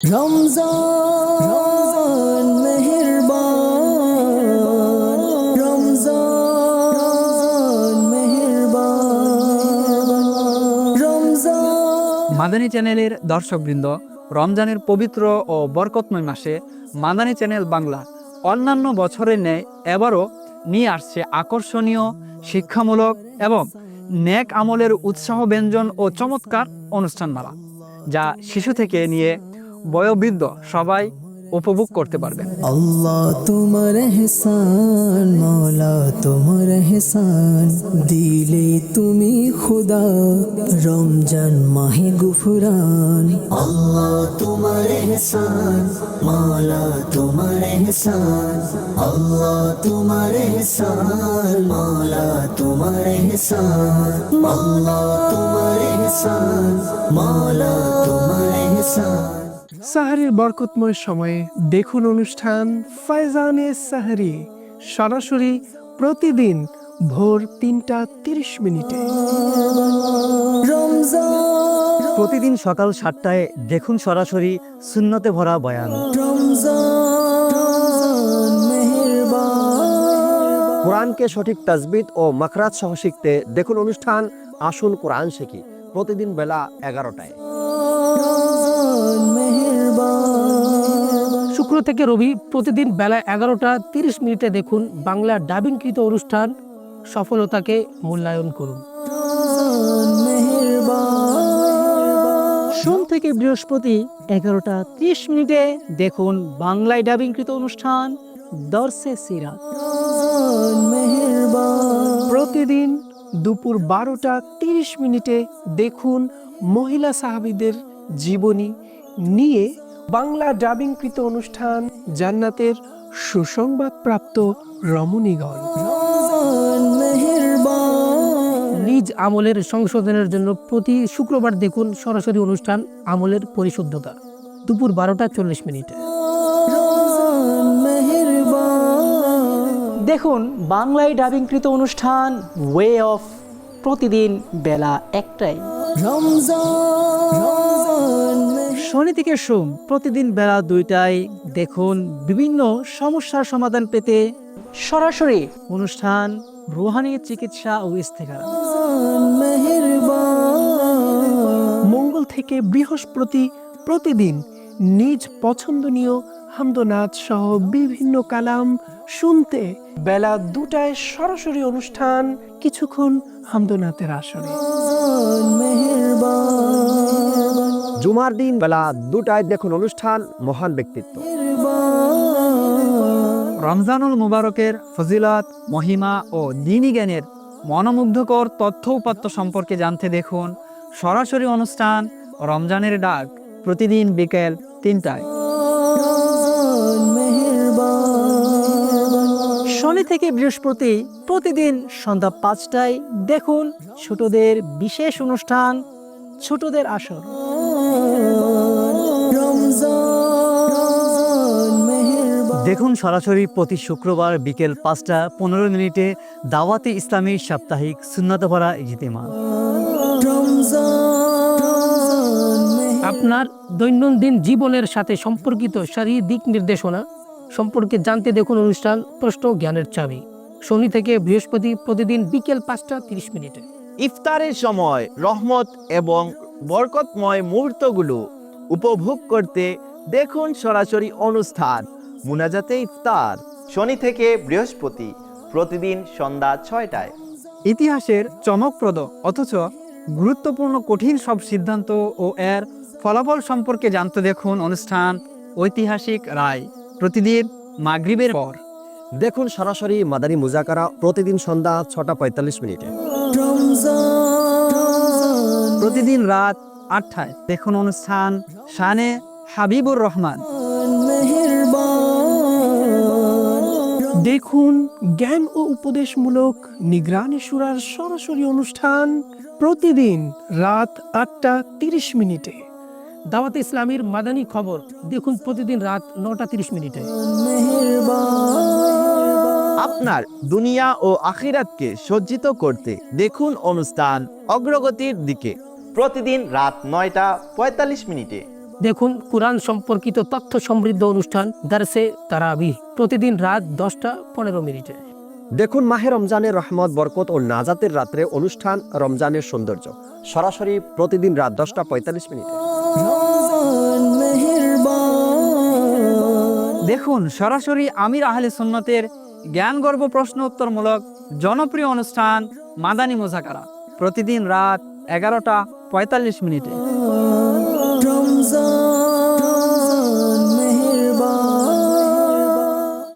রমজান রমজান রমজান। মাদানী চ্যানেলের দর্শকবৃন্দ, রমজানের পবিত্র ও বরকতময় মাসে মাদানী চ্যানেল বাংলা অন্যান্য বছরের ন্যায় এবারও নিয়ে আসছে আকর্ষণীয়, শিক্ষামূলক এবং ন্যাক আমলের উৎসাহ ব্যঞ্জন ও চমৎকার অনুষ্ঠানমালা, যা শিশু থেকে নিয়ে বয়োবৃদ্ধ সবাই উপভোগ করতে পারবেন আল্লাহ তোমার এহসান মৌলা তোমার এহসান। দিলে তুমি খুদা, রমজান মাহে গুফরান। আল্লাহ তোমার এহসান মৌলা তোমার এহসান। আল্লাহ তোমার এহসান মৌলা তোমার এহসান। আল্লাহ তোমার এহসান মৌলা তোমার এহসান। সাহারির বরকতময় সময়ে দেখুন অনুষ্ঠান ফাইজানে সাহারি। সরাসরি প্রতিদিন ভোর তিনটা তিরিশ মিনিটে। প্রতিদিন সকাল সাতটায় দেখুন সরাসরি শূন্যতে ভরা বয়ান। কোরআনকে সঠিক তাজবিদ ও মাখরাজ সহ শিখতে দেখুন অনুষ্ঠান আসুন কোরআন শিখি প্রতিদিন বেলা এগারোটায়। শুক্র থেকে রবি প্রতিদিন বেলা এগারোটা তিরিশ মিনিটে দেখুন বাংলা ডাবিংকৃত অনুষ্ঠান সফলতাকে মূল্যায়ন করুন। সোম থেকে বৃহস্পতি এগারোটা ত্রিশ মিনিটে দেখুন বাংলায় ডাবিংকৃত অনুষ্ঠান দর্শে সিরাত। প্রতিদিন দুপুর বারোটা তিরিশ মিনিটে দেখুন মহিলা সাহাবিদের জীবনী নিয়ে বাংলা ডাবিংকৃত অনুষ্ঠান জান্নাতের সুসংবাদ প্রাপ্ত রমণীগণ। রমজান নিজ আমলের সংশোধনের জন্য প্রতি শুক্রবার দেখুন সরাসরি অনুষ্ঠান আমলের পরিশুদ্ধতা। দুপুর বারোটা চল্লিশ মিনিটে। দেখুন বাংলায় ডাবিংকৃত অনুষ্ঠান ওয়ে অফ প্রতিদিন বেলা একটাই রমজান শনি থেকে সোম প্রতিদিন বেলা দুইটায় দেখুন বিভিন্ন সমস্যার সমাধান পেতে সরাসরি অনুষ্ঠান, রুহানি, চিকিৎসা ও ইস্তেকারা মঙ্গল থেকে বৃহস্পতি প্রতিদিন নিজ পছন্দনীয় হামদনাথ সহ বিভিন্ন কালাম শুনতে বেলা দুটায় সরাসরি অনুষ্ঠান, কিছুক্ষণ হামদনাথের আসরে। মেহেরবান জুমার দিন বেলা দুটায় দেখুন অনুষ্ঠান মহান ব্যক্তিত্ব। রমজানুল মুবারকের ফজিলত মহিমা ও দিনী জ্ঞানের মনোমুগ্ধকর তথ্য উপাত্ত সম্পর্কে জানতে দেখুন সরাসরি অনুষ্ঠান রমজানের ডাক প্রতিদিন বিকেল তিনটায়। শনি থেকে বৃহস্পতি প্রতিদিন সন্ধ্যা পাঁচটায় দেখুন ছোটদের বিশেষ অনুষ্ঠান ছোটদের আসর। দেখুন সরাসরি প্রতি শুক্রবার বিকেল পাঁচটা পনেরো মিনিটে দাওয়াতে ইসলামী সাপ্তাহিক সুন্নত ভরা ইজতেমা। আপনার দৈনন্দিন জীবনের সাথে সম্পর্কিত শারীরিক দিক নির্দেশনা সম্পর্কে জানতে দেখুন অনুষ্ঠান প্রশ্ন জ্ঞানের চাবি। শনি থেকে বৃহস্পতি প্রতিদিন বিকেল পাঁচটা তিরিশ মিনিটে। ইফতারের সময় রহমত এবং বরকতময় মুহূর্তগুলো উপভোগ করতে দেখুন সরাসরি অনুষ্ঠান। মুনাজাতে ইফতার শনি থেকে বৃহস্পতি প্রতিদিন সন্ধ্যা ছয়টায়। ইতিহাসের চমকপ্রদ অথচ গুরুত্বপূর্ণ কঠিন সব সিদ্ধান্ত ও এর ফলাফল সম্পর্কে জানতে দেখুন অনুষ্ঠান ঐতিহাসিক রায় প্রতিদিন মাগরিবের পর। দেখুন সরাসরি মাদানী মুজাকারা প্রতিদিন সন্ধ্যা ছটা পঁয়তাল্লিশ মিনিটে। প্রতিদিন রাত আটটায়। দেখুন অনুষ্ঠান শানে হাবিবুর রহমান। দেখুন জ্ঞান ও উপদেশমূলক নিগরানি সুরার সরাসরি অনুষ্ঠান প্রতিদিন রাত আটটা তিরিশ মিনিটে। দাওয়াত ইসলামীর মাদানী খবর দেখুন প্রতিদিন রাত নটা তিরিশ মিনিটে। আপনার দুনিয়া ও আখিরাতকে সজ্জিত করতে দেখুন অনুষ্ঠান অগ্রগতির দিকে। প্রতিদিন রাত নয়টা পঁয়তাল্লিশ মিনিটে। দেখুন কোরআন সম্পর্কিত তথ্য সমৃদ্ধ অনুষ্ঠান দারসে তারাবি প্রতিদিন রাত দশটা পনেরো মিনিটে। দেখুন মাহে রমজানের রহমত বরকত ও নাজাতের রাত্রে অনুষ্ঠান রমজানের সৌন্দর্য। সরাসরি প্রতিদিন রাত দশটা পঁয়তাল্লিশ মিনিটে। দেখুন সরাসরি আমির আহলে সুন্নতের জ্ঞানগর্ভ প্রশ্ন উত্তরমূলক জনপ্রিয় অনুষ্ঠান মাদানী মোজাকারা। প্রতিদিন রাত এগারোটা পঁয়তাল্লিশ মিনিটে।